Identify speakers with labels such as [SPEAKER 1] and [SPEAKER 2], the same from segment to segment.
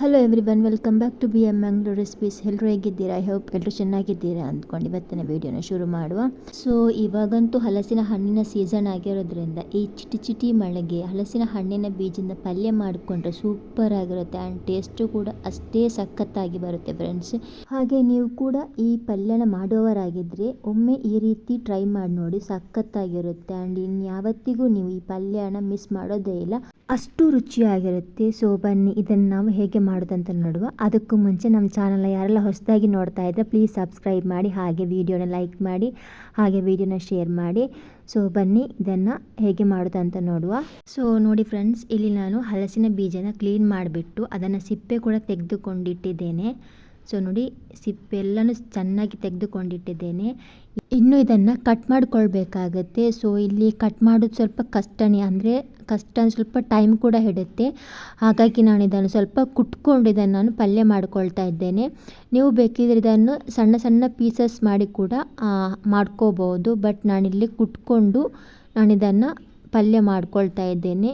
[SPEAKER 1] Hello everyone welcome back to B M Mangalore recipes ಎಲ್ಲರೂ ಹೇಗಿದ್ದೀರಾ? I hope ಎಲ್ಲರೂ ಚೆನ್ನಾಗಿದ್ದೀರಾ ಅಂದ್ಕೊಂಡು ಇವತ್ತಿನ ವೀಡಿಯೋನ ಶುರು ಮಾಡುವ. ಸೊ ಇವಾಗಂತೂ ಹಲಸಿನ ಹಣ್ಣಿನ ಸೀಸನ್ ಆಗಿರೋದ್ರಿಂದ ಈ ಚಿಟಿ ಚಿಟಿ ಮಳೆಗೆ ಹಲಸಿನ ಹಣ್ಣಿನ ಬೀಜದಿಂದ ಪಲ್ಯ ಮಾಡಿಕೊಂಡ್ರೆ ಸೂಪರ್ ಆಗಿರುತ್ತೆ ಆ್ಯಂಡ್ ಟೇಸ್ಟು ಕೂಡ ಅಷ್ಟೇ ಸಖತ್ತಾಗಿ ಬರುತ್ತೆ ಫ್ರೆಂಡ್ಸ್ ಹಾಗೆ ನೀವು ಕೂಡ ಈ ಪಲ್ಯನ ಮಾಡುವವರಾಗಿದ್ದರೆ ಒಮ್ಮೆ ಈ ರೀತಿ ಟ್ರೈ ಮಾಡಿ ನೋಡಿ ಸಖತ್ತಾಗಿರುತ್ತೆ ಆ್ಯಂಡ್ ಇನ್ಯಾವತ್ತಿಗೂ ನೀವು ಈ ಪಲ್ಯನ ಮಿಸ್ ಮಾಡೋದೇ ಇಲ್ಲ. ಅಷ್ಟು ರುಚಿಯಾಗಿರುತ್ತೆ. ಸೊ ಬನ್ನಿ, ಇದನ್ನು ನಾವು ಹೇಗೆ ಮಾಡೋದಂತ ನೋಡುವ. ಅದಕ್ಕೂ ಮುಂಚೆ ನಮ್ಮ ಚಾನಲ್ನ ಯಾರೆಲ್ಲ ಹೊಸದಾಗಿ ನೋಡ್ತಾ ಇದ್ದರೆ ಪ್ಲೀಸ್ ಸಬ್ಸ್ಕ್ರೈಬ್ ಮಾಡಿ, ಹಾಗೆ ವಿಡಿಯೋನ ಲೈಕ್ ಮಾಡಿ, ಹಾಗೆ ವಿಡಿಯೋನ ಶೇರ್ ಮಾಡಿ. ಸೊ ಬನ್ನಿ, ಇದನ್ನು ಹೇಗೆ ಮಾಡೋದಂತ ನೋಡುವ. ಸೊ ನೋಡಿ ಫ್ರೆಂಡ್ಸ್ ಇಲ್ಲಿ ನಾನು ಹಲಸಿನ ಬೀಜನ ಕ್ಲೀನ್ ಮಾಡಿಬಿಟ್ಟು ಅದನ್ನು ಸಿಪ್ಪೆ ಕೂಡ ತೆಗೆದುಕೊಂಡಿಟ್ಟಿದ್ದೇನೆ. ಸೊ ನೋಡಿ ಸಿಪ್ಪೆಲ್ಲನೂ ಚೆನ್ನಾಗಿ ತೆಗೆದುಕೊಂಡಿಟ್ಟಿದ್ದೇನೆ. ಇನ್ನು ಇದನ್ನು ಕಟ್ ಮಾಡಿಕೊಳ್ಬೇಕಾಗತ್ತೆ. ಸೊ ಇಲ್ಲಿ ಕಟ್ ಮಾಡೋದು ಸ್ವಲ್ಪ ಕಷ್ಟನೇ, ಅಂದರೆ ಕಷ್ಟ ಸ್ವಲ್ಪ ಟೈಮ್ ಕೂಡ ಹಿಡುತ್ತೆ. ಹಾಗಾಗಿ ನಾನು ಇದನ್ನು ಸ್ವಲ್ಪ ಕುಟ್ಕೊಂಡು ಇದನ್ನು ನಾನು ಪಲ್ಯ ಮಾಡ್ಕೊಳ್ತಾ ಇದ್ದೇನೆ. ನೀವು ಬೇಕಿದ್ರೆ ಇದನ್ನು ಸಣ್ಣ ಸಣ್ಣ ಪೀಸಸ್ ಮಾಡಿ ಕೂಡ ಮಾಡ್ಕೋಬೋದು. ಬಟ್ ನಾನಿಲ್ಲಿ ಕುಟ್ಕೊಂಡು ನಾನು ಇದನ್ನು ಪಲ್ಯ ಮಾಡ್ಕೊಳ್ತಾ ಇದ್ದೇನೆ.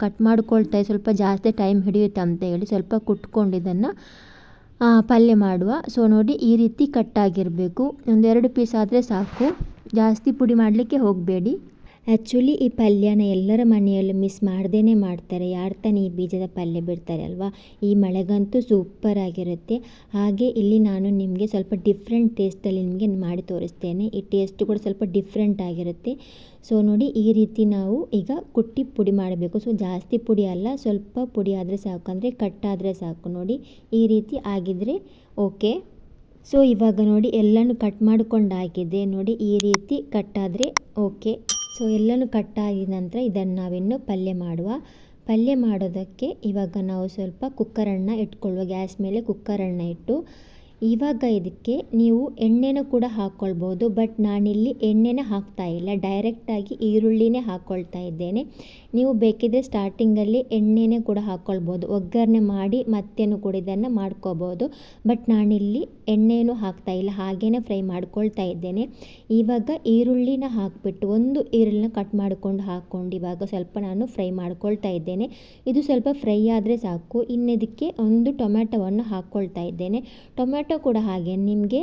[SPEAKER 1] ಕಟ್ ಮಾಡ್ಕೊಳ್ತಾ ಸ್ವಲ್ಪ ಜಾಸ್ತಿ ಟೈಮ್ ಹಿಡಿಯುತ್ತೆ ಅಂತ ಹೇಳಿ ಸ್ವಲ್ಪ ಕುಟ್ಕೊಂಡು ಇದನ್ನು ಪಲ್ಯ ಮಾಡುವ. ಸೊ ನೋಡಿ, ಈ ರೀತಿ ಕಟ್ಟಾಗಿರಬೇಕು ಒಂದೆರಡು ಪೀಸ್ ಆದರೆ ಸಾಕು. ಜಾಸ್ತಿ ಪುಡಿ ಮಾಡಲಿಕ್ಕೆ ಹೋಗಬೇಡಿ. ಆ್ಯಕ್ಚುಲಿ ಈ ಪಲ್ಯನ ಎಲ್ಲರ ಮನೆಯಲ್ಲೂ ಮಿಸ್ ಮಾಡ್ದೇ ಮಾಡ್ತಾರೆ. ಯಾರು ತಾನೇ ಈ ಬೀಜದ ಪಲ್ಯ ಬಿಡ್ತಾರೆ ಅಲ್ವಾ? ಈ ಮಳೆಗಂತೂ ಸೂಪರ್ ಆಗಿರುತ್ತೆ. ಹಾಗೆ ಇಲ್ಲಿ ನಾನು ನಿಮಗೆ ಸ್ವಲ್ಪ ಡಿಫ್ರೆಂಟ್ ಟೇಸ್ಟಲ್ಲಿ ನಿಮಗೆ ಮಾಡಿ ತೋರಿಸ್ತೇನೆ. ಈ ಟೇಸ್ಟ್ ಕೂಡ ಸ್ವಲ್ಪ ಡಿಫ್ರೆಂಟ್ ಆಗಿರುತ್ತೆ. ಸೊ ನೋಡಿ, ಈ ರೀತಿ ನಾವು ಈಗ ಕುಟ್ಟಿ ಪುಡಿ ಮಾಡಬೇಕು. ಸೊ ಜಾಸ್ತಿ ಪುಡಿ ಅಲ್ಲ, ಸ್ವಲ್ಪ ಪುಡಿ ಆದರೆ ಸಾಕು. ಅಂದರೆ ಕಟ್ಟಾದರೆ ಸಾಕು. ನೋಡಿ, ಈ ರೀತಿ ಆಗಿದ್ದರೆ ಓಕೆ ಸೊ ಇವಾಗ ನೋಡಿ, ಎಲ್ಲನೂ ಕಟ್ ಮಾಡ್ಕೊಂಡು ನೋಡಿ, ಈ ರೀತಿ ಕಟ್ಟಾದರೆ ಓಕೆ ಸೊ ಎಲ್ಲನೂ ಕಟ್ಟಾಗಿದ ನಂತರ ಇದನ್ನು ನಾವಿನ್ನು ಪಲ್ಯ ಮಾಡುವ. ಪಲ್ಯ ಮಾಡೋದಕ್ಕೆ ಇವಾಗ ನಾವು ಸ್ವಲ್ಪ ಕುಕ್ಕರನ್ನು ಇಟ್ಕೊಳ್ಳುವ. ಗ್ಯಾಸ್ ಮೇಲೆ ಕುಕ್ಕರನ್ನು ಇಟ್ಟು ಇವಾಗ ಇದಕ್ಕೆ ನೀವು ಎಣ್ಣೆನೂ ಕೂಡ ಹಾಕ್ಕೊಳ್ಬೋದು ಬಟ್ ನಾನಿಲ್ಲಿ ಎಣ್ಣೆನ ಹಾಕ್ತಾ ಇಲ್ಲ. ಡೈರೆಕ್ಟಾಗಿ ಈರುಳ್ಳಿನೇ ಹಾಕ್ಕೊಳ್ತಾ ಇದ್ದೇನೆ. ನೀವು ಬೇಕಿದ್ದರೆ ಸ್ಟಾರ್ಟಿಂಗಲ್ಲಿ ಎಣ್ಣೆನೇ ಕೂಡ ಹಾಕ್ಕೊಳ್ಬೋದು ಒಗ್ಗರಣೆ ಮಾಡಿ ಮತ್ತೇನು ಕೂಡ ಇದನ್ನು ಮಾಡ್ಕೋಬೋದು. ಬಟ್ ನಾನಿಲ್ಲಿ ಎಣ್ಣೆನೂ ಹಾಕ್ತಾ ಇಲ್ಲ ಹಾಗೇ ಫ್ರೈ ಮಾಡ್ಕೊಳ್ತಾ ಇದ್ದೇನೆ. ಇವಾಗ ಈರುಳ್ಳಿನ ಹಾಕಿಬಿಟ್ಟು ಒಂದು ಈರುಳ್ಳಿನ ಕಟ್ ಮಾಡಿಕೊಂಡು ಹಾಕ್ಕೊಂಡು ಇವಾಗ ಸ್ವಲ್ಪ ನಾನು ಫ್ರೈ ಮಾಡ್ಕೊಳ್ತಾ ಇದ್ದೇನೆ. ಇದು ಸ್ವಲ್ಪ ಫ್ರೈ ಆದರೆ ಸಾಕು. ಇನ್ನಿದಕ್ಕೆ ಒಂದು ಟೊಮ್ಯಾಟೊವನ್ನು ಹಾಕ್ಕೊಳ್ತಾ ಇದ್ದೇನೆ. ಟೊಮ್ಯಾಟೊ ಕೂಡ ಹಾಗೆ, ನಿಮಗೆ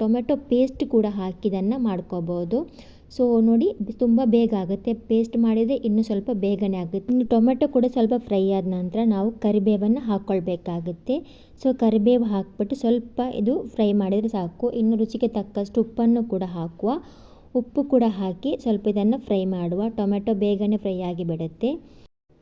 [SPEAKER 1] ಟೊಮೆಟೊ ಪೇಸ್ಟ್ ಕೂಡ ಹಾಕಿ ಇದನ್ನು ಮಾಡ್ಕೋಬೋದು. ಸೊ ನೋಡಿ, ತುಂಬ ಬೇಗ ಆಗುತ್ತೆ. ಪೇಸ್ಟ್ ಮಾಡಿದರೆ ಇನ್ನೂ ಸ್ವಲ್ಪ ಬೇಗನೆ ಆಗುತ್ತೆ. ಇನ್ನು ಟೊಮೆಟೊ ಕೂಡ ಸ್ವಲ್ಪ ಫ್ರೈ ಆದ ನಂತರ ನಾವು ಕರಿಬೇವನ್ನು ಹಾಕ್ಕೊಳ್ಬೇಕಾಗುತ್ತೆ ಸೊ ಕರಿಬೇವು ಹಾಕ್ಬಿಟ್ಟು ಸ್ವಲ್ಪ ಇದು ಫ್ರೈ ಮಾಡಿದರೆ ಸಾಕು. ಇನ್ನು ರುಚಿಗೆ ತಕ್ಕಷ್ಟು ಉಪ್ಪನ್ನು ಕೂಡ ಹಾಕುವ. ಉಪ್ಪು ಕೂಡ ಹಾಕಿ ಸ್ವಲ್ಪ ಇದನ್ನು ಫ್ರೈ ಮಾಡುವ. ಟೊಮೆಟೊ ಬೇಗನೆ ಫ್ರೈ ಆಗಿಬಿಡುತ್ತೆ.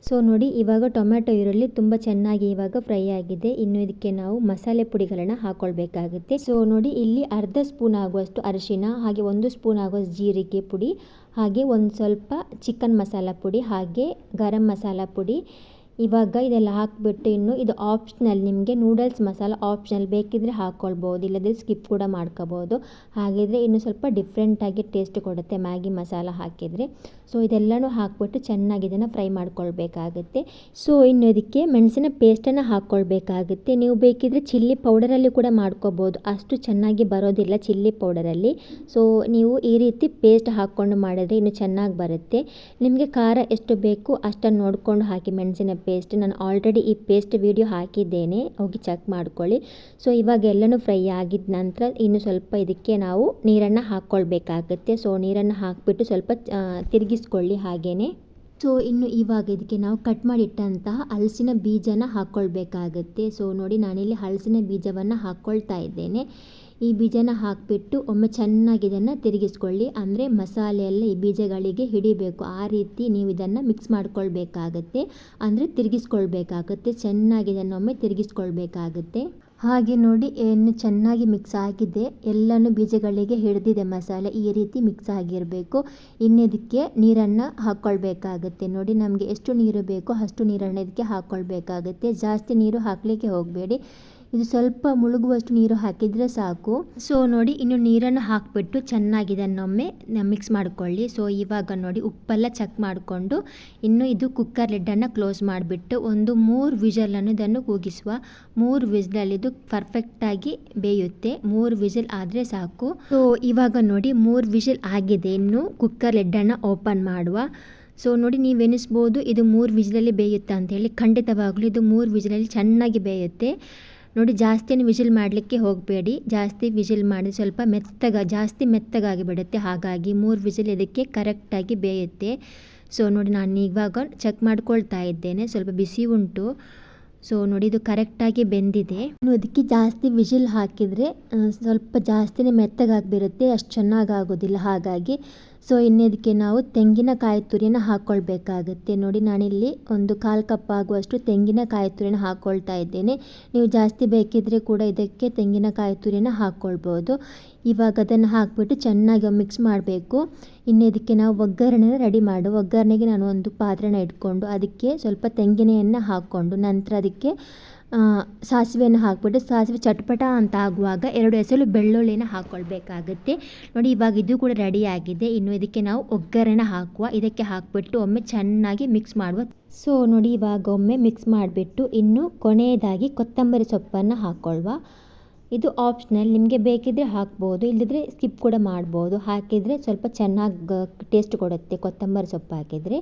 [SPEAKER 1] ಸೊ ನೋಡಿ, ಇವಾಗ ಟೊಮ್ಯಾಟೊ ಈರುಳ್ಳಿ ತುಂಬ ಚೆನ್ನಾಗಿ ಇವಾಗ ಫ್ರೈ ಆಗಿದೆ. ಇನ್ನು ಇದಕ್ಕೆ ನಾವು ಮಸಾಲೆ ಪುಡಿಗಳನ್ನು ಹಾಕೊಳ್ಬೇಕಾಗುತ್ತೆ. ಸೊ ನೋಡಿ, ಇಲ್ಲಿ ಅರ್ಧ ಸ್ಪೂನ್ ಆಗುವಷ್ಟು ಅರಿಶಿನ, ಹಾಗೆ ಒಂದು ಸ್ಪೂನ್ ಆಗುವಷ್ಟು ಜೀರಿಗೆ ಪುಡಿ, ಹಾಗೆ ಒಂದು ಸ್ವಲ್ಪ ಚಿಕನ್ ಮಸಾಲ ಪುಡಿ, ಹಾಗೆ ಗರಂ ಮಸಾಲ ಪುಡಿ ಇವಾಗ ಇದೆಲ್ಲ ಹಾಕಿಬಿಟ್ಟು ಇನ್ನು ಇದು ಆಪ್ಷನಲ್ ನಿಮಗೆ ನೂಡಲ್ಸ್ ಮಸಾಲ ಆಪ್ಷನಲ್ ಬೇಕಿದ್ರೆ ಹಾಕ್ಕೊಳ್ಬೋದು ಇಲ್ಲದ್ರೆ ಸ್ಕಿಪ್ ಕೂಡ ಮಾಡ್ಕೋಬೋದು. ಹಾಗಿದ್ರೆ ಇನ್ನು ಸ್ವಲ್ಪ ಡಿಫ್ರೆಂಟಾಗಿ ಟೇಸ್ಟ್ ಕೊಡುತ್ತೆ ಮ್ಯಾಗಿ ಮಸಾಲ ಹಾಕಿದರೆ. ಸೊ ಇದೆಲ್ಲನೂ ಹಾಕ್ಬಿಟ್ಟು ಚೆನ್ನಾಗಿ ಇದನ್ನು ಫ್ರೈ ಮಾಡ್ಕೊಳ್ಬೇಕಾಗುತ್ತೆ. ಸೊ ಇನ್ನು ಇದಕ್ಕೆ ಮೆಣಸಿನ ಪೇಸ್ಟನ್ನು ಹಾಕ್ಕೊಳ್ಬೇಕಾಗುತ್ತೆ ನೀವು ಬೇಕಿದ್ರೆ ಚಿಲ್ಲಿ ಪೌಡರಲ್ಲಿ ಕೂಡ ಮಾಡ್ಕೋಬೋದು. ಅಷ್ಟು ಚೆನ್ನಾಗಿ ಬರೋದಿಲ್ಲ ಚಿಲ್ಲಿ ಪೌಡರಲ್ಲಿ ಸೊ ನೀವು ಈ ರೀತಿ ಪೇಸ್ಟ್ ಹಾಕ್ಕೊಂಡು ಮಾಡಿದ್ರೆ ಇನ್ನು ಚೆನ್ನಾಗಿ ಬರುತ್ತೆ. ನಿಮಗೆ ಖಾರ ಎಷ್ಟು ಬೇಕು ಅಷ್ಟನ್ನು ನೋಡಿಕೊಂಡು ಹಾಕಿ ಮೆಣಸಿನ ಪೇಸ್ಟ್ ನಾನು ಆಲ್ರೆಡಿ ಈ ಪೇಸ್ಟ್ ವಿಡಿಯೋ ಹಾಕಿದ್ದೇನೆ. ಹೋಗಿ ಚೆಕ್ ಮಾಡ್ಕೊಳ್ಳಿ. ಸೊ ಇವಾಗ ಎಲ್ಲನೂ ಫ್ರೈ ಆಗಿದ ನಂತರ ಇನ್ನು ಸ್ವಲ್ಪ ಇದಕ್ಕೆ ನಾವು ನೀರನ್ನು ಹಾಕ್ಕೊಳ್ಬೇಕಾಗತ್ತೆ. ಸೊ ನೀರನ್ನು ಹಾಕಿಬಿಟ್ಟು ಸ್ವಲ್ಪ ತಿರುಗಿಸ್ಕೊಳ್ಳಿ ಹಾಗೆಯೇ ಸೊ ಇನ್ನು ಇವಾಗ ಇದಕ್ಕೆ ನಾವು ಕಟ್ ಮಾಡಿಟ್ಟಂತಹ ಹಲಸಿನ ಬೀಜನ ಹಾಕ್ಕೊಳ್ಬೇಕಾಗತ್ತೆ. ಸೊ ನೋಡಿ ನಾನಿಲ್ಲಿ ಹಲಸಿನ ಬೀಜವನ್ನು ಹಾಕ್ಕೊಳ್ತಾ ಇದ್ದೇನೆ. ಈ ಬೀಜನ ಹಾಕಿಬಿಟ್ಟು ಒಮ್ಮೆ ಚೆನ್ನಾಗಿ ಇದನ್ನು ತಿರುಗಿಸ್ಕೊಳ್ಳಿ. ಅಂದರೆ ಮಸಾಲೆ ಎಲ್ಲ ಈ ಬೀಜಗಳಿಗೆ ಹಿಡಿಬೇಕು. ಆ ರೀತಿ ನೀವು ಇದನ್ನು ಮಿಕ್ಸ್ ಮಾಡ್ಕೊಳ್ಬೇಕಾಗತ್ತೆ. ಅಂದರೆ ತಿರುಗಿಸ್ಕೊಳ್ಬೇಕಾಗತ್ತೆ. ಚೆನ್ನಾಗಿ ಇದನ್ನು ಒಮ್ಮೆ ತಿರುಗಿಸ್ಕೊಳ್ಬೇಕಾಗತ್ತೆ. ಹಾಗೆ ನೋಡಿ ಏನು ಚೆನ್ನಾಗಿ ಮಿಕ್ಸ್ ಆಗಿದೆ. ಎಲ್ಲನೂ ಬೀಜಗಳಿಗೆ ಹಿಡಿದಿದೆ ಮಸಾಲೆ. ಈ ರೀತಿ ಮಿಕ್ಸ್ ಆಗಿರಬೇಕು. ಇನ್ನಿದಕ್ಕೆ ನೀರನ್ನು ಹಾಕ್ಕೊಳ್ಬೇಕಾಗತ್ತೆ. ನೋಡಿ, ನಮಗೆ ಎಷ್ಟು ನೀರು ಬೇಕೋ ಅಷ್ಟು ನೀರನ್ನು ಇದಕ್ಕೆ ಹಾಕ್ಕೊಳ್ಬೇಕಾಗತ್ತೆ. ಜಾಸ್ತಿ ನೀರು ಹಾಕಲಿಕ್ಕೆ ಹೋಗಬೇಡಿ. ಇದು ಸ್ವಲ್ಪ ಮುಳುಗುವಷ್ಟು ನೀರು ಹಾಕಿದರೆ ಸಾಕು. ಸೊ ನೋಡಿ, ಇನ್ನು ನೀರನ್ನು ಹಾಕಿಬಿಟ್ಟು ಚೆನ್ನಾಗಿ ಇದನ್ನೊಮ್ಮೆ ಮಿಕ್ಸ್ ಮಾಡಿಕೊಳ್ಳಿ. ಸೊ ಇವಾಗ ನೋಡಿ, ಉಪ್ಪೆಲ್ಲ ಚೆಕ್ ಮಾಡಿಕೊಂಡು ಇನ್ನು ಇದು ಕುಕ್ಕರ್ ಲಿಡ್ಡನ್ನು ಕ್ಲೋಸ್ ಮಾಡಿಬಿಟ್ಟು ಒಂದು ಮೂರು ವಿಜಲನ್ನು ಇದನ್ನು ಕೂಗಿಸುವ. ಮೂರು ವಿಷಲಲ್ಲಿ ಇದು ಪರ್ಫೆಕ್ಟಾಗಿ ಬೇಯುತ್ತೆ. ಮೂರು ವಿಜಿಲ್ ಆದರೆ ಸಾಕು. ಸೊ ಇವಾಗ ನೋಡಿ, ಮೂರು ವಿಜಿಲ್ ಆಗಿದೆ. ಇನ್ನು ಕುಕ್ಕರ್ ಲಿಡ್ಡನ್ನು ಓಪನ್ ಮಾಡುವ. ಸೊ ನೋಡಿ, ನೀವು ಎನಿಸ್ಬೋದು ಇದು ಮೂರು ವಿಜಿಲಲ್ಲಿ ಬೇಯುತ್ತಾ ಅಂತೇಳಿ ಖಂಡಿತವಾಗಲೂ ಇದು ಮೂರು ವಿಜಿಲಲ್ಲಿ ಚೆನ್ನಾಗಿ ಬೇಯುತ್ತೆ. ನೋಡಿ, ಜಾಸ್ತಿಯನ್ನು ವಿಜಿಲ್ ಮಾಡಲಿಕ್ಕೆ ಹೋಗಬೇಡಿ. ಜಾಸ್ತಿ ವಿಜಿಲ್ ಮಾಡಿ ಸ್ವಲ್ಪ ಮೆತ್ತಗ, ಜಾಸ್ತಿ ಮೆತ್ತಗಾಗಿ ಬಿಡುತ್ತೆ. ಹಾಗಾಗಿ ಮೂರು ವಿಜಿಲ್ ಇದಕ್ಕೆ ಕರೆಕ್ಟಾಗಿ ಬೇಯುತ್ತೆ. ಸೊ ನೋಡಿ, ನಾನು ಇವಾಗ ಚೆಕ್ ಮಾಡ್ಕೊಳ್ತಾ ಇದ್ದೇನೆ. ಸ್ವಲ್ಪ ಬಿಸಿ ಉಂಟು. ಸೊ ನೋಡಿ, ಇದು ಕರೆಕ್ಟಾಗಿ ಬೆಂದಿದೆ. ಅದಕ್ಕೆ ಜಾಸ್ತಿ ವಿಜಿಲ್ ಹಾಕಿದರೆ ಸ್ವಲ್ಪ ಜಾಸ್ತಿನೇ ಮೆತ್ತಗಾಗಿ ಬಿರುತ್ತೆ ಅಷ್ಟು ಚೆನ್ನಾಗಿ ಆಗೋದಿಲ್ಲ. ಹಾಗಾಗಿ ಸೊ ಇನ್ನಿದಕ್ಕೆ ನಾವು ತೆಂಗಿನಕಾಯಿ ತುರಿನ ಹಾಕ್ಕೊಳ್ಬೇಕಾಗುತ್ತೆ ನೋಡಿ, ನಾನಿಲ್ಲಿ ಒಂದು ಕಾಲು ಕಪ್ ಆಗುವಷ್ಟು ತೆಂಗಿನಕಾಯಿ ತುರಿನ ಹಾಕ್ಕೊಳ್ತಾ ಇದ್ದೇನೆ. ನೀವು ಜಾಸ್ತಿ ಬೇಕಿದ್ದರೆ ಕೂಡ ಇದಕ್ಕೆ ತೆಂಗಿನಕಾಯಿ ತುರಿನ ಹಾಕ್ಕೊಳ್ಬೋದು ಇವಾಗ ಅದನ್ನು ಹಾಕಿಬಿಟ್ಟು ಚೆನ್ನಾಗಿ ಮಿಕ್ಸ್ ಮಾಡಬೇಕು. ಇನ್ನು ಇದಕ್ಕೆ ನಾವು ಒಗ್ಗರಣೆನ ರೆಡಿ ಮಾಡು. ಒಗ್ಗರಣೆಗೆ ನಾನು ಒಂದು ಪಾತ್ರೆನ ಇಟ್ಕೊಂಡು ಅದಕ್ಕೆ ಸ್ವಲ್ಪ ತೆಂಗಿನೆಯನ್ನು ಹಾಕ್ಕೊಂಡು ನಂತರ ಅದಕ್ಕೆ ಸಾಸಿವೆಯನ್ನು ಹಾಕ್ಬಿಟ್ಟು ಸಾಸಿವೆ ಚಟ್ಪಟ ಅಂತ ಆಗುವಾಗ ಎರಡು ಎಸಳು ಬೆಳ್ಳುಳ್ಳಿನ ಹಾಕ್ಕೊಳ್ಬೇಕಾಗುತ್ತೆ ನೋಡಿ, ಇವಾಗ ಇದು ಕೂಡ ರೆಡಿ ಆಗಿದೆ. ಇನ್ನು ಇದಕ್ಕೆ ನಾವು ಒಗ್ಗರಣೆ ಹಾಕುವ, ಇದಕ್ಕೆ ಹಾಕ್ಬಿಟ್ಟು ಒಮ್ಮೆ ಚೆನ್ನಾಗಿ ಮಿಕ್ಸ್ ಮಾಡುವ. ಸೊ ನೋಡಿ, ಇವಾಗ ಒಮ್ಮೆ ಮಿಕ್ಸ್ ಮಾಡಿಬಿಟ್ಟು ಇನ್ನು ಕೊನೆಯದಾಗಿ ಕೊತ್ತಂಬರಿ ಸೊಪ್ಪನ್ನು ಹಾಕ್ಕೊಳ್ವ ಇದು ಆಪ್ಷನಲ್ ನಿಮಗೆ ಬೇಕಿದ್ದರೆ ಹಾಕ್ಬೋದು ಇಲ್ಲದಿದ್ರೆ ಸ್ಕಿಪ್ ಕೂಡ ಮಾಡ್ಬೋದು. ಹಾಕಿದರೆ ಸ್ವಲ್ಪ ಚೆನ್ನಾಗಿ ಟೇಸ್ಟ್ ಕೊಡುತ್ತೆ ಕೊತ್ತಂಬರಿ ಸೊಪ್ಪು ಹಾಕಿದರೆ.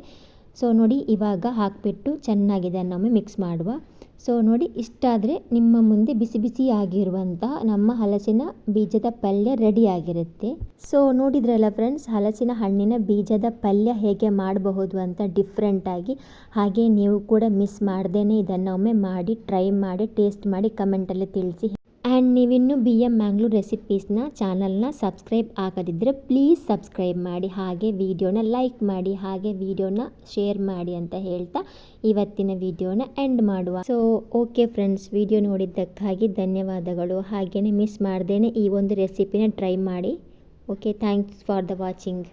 [SPEAKER 1] ಸೊ ನೋಡಿ, ಇವಾಗ ಹಾಕಿಬಿಟ್ಟು ಚೆನ್ನಾಗಿದೆ ಅನ್ನೊಮ್ಮೆ ಮಿಕ್ಸ್ ಮಾಡುವ. ಸೊ ನೋಡಿ ಇಷ್ಟಾದರೆ ನಿಮ್ಮ ಮುಂದೆ ಬಿಸಿ ಬಿಸಿ ಆಗಿರುವಂತಹ ನಮ್ಮ ಹಲಸಿನ ಬೀಜದ ಪಲ್ಯ ರೆಡಿ ಆಗಿರುತ್ತೆ. ಸೊ ನೋಡಿದ್ರಲ್ಲ ಫ್ರೆಂಡ್ಸ್ ಹಲಸಿನ ಹಣ್ಣಿನ ಬೀಜದ ಪಲ್ಯ ಹೇಗೆ ಮಾಡಬಹುದು ಅಂತ ಡಿಫ್ರೆಂಟಾಗಿ ಹಾಗೆ ನೀವು ಕೂಡ ಮಿಸ್ ಮಾಡ್ದೇ ಇದನ್ನೊಮ್ಮೆ ಮಾಡಿ ಟ್ರೈ ಮಾಡಿ ಟೇಸ್ಟ್ ಮಾಡಿ ಕಮೆಂಟಲ್ಲಿ ತಿಳಿಸಿ ಆ್ಯಂಡ್ ನೀವಿನ್ನೂ ಬಿ ಎಂ ಮ್ಯಾಂಗ್ಳೂರ್ ರೆಸಿಪೀಸ್ನ ಚಾನಲ್ನ ಸಬ್ಸ್ಕ್ರೈಬ್ ಆಗದಿದ್ದರೆ ಪ್ಲೀಸ್ ಸಬ್ಸ್ಕ್ರೈಬ್ ಮಾಡಿ, ಹಾಗೆ ವಿಡಿಯೋನ ಲೈಕ್ ಮಾಡಿ, ಹಾಗೆ ವಿಡಿಯೋನ ಶೇರ್ ಮಾಡಿ ಅಂತ ಹೇಳ್ತಾ ಇವತ್ತಿನ ವಿಡಿಯೋನ ಎಂಡ್ ಮಾಡುವ. ಸೊ ಓಕೆ ಫ್ರೆಂಡ್ಸ್ ವಿಡಿಯೋ ನೋಡಿದ್ದಕ್ಕಾಗಿ ಧನ್ಯವಾದಗಳು. ಹಾಗೆಯೇ ಮಿಸ್ ಮಾಡ್ದೇ ಈ ಒಂದು ರೆಸಿಪಿನ ಟ್ರೈ ಮಾಡಿ. Okay thanks for the watching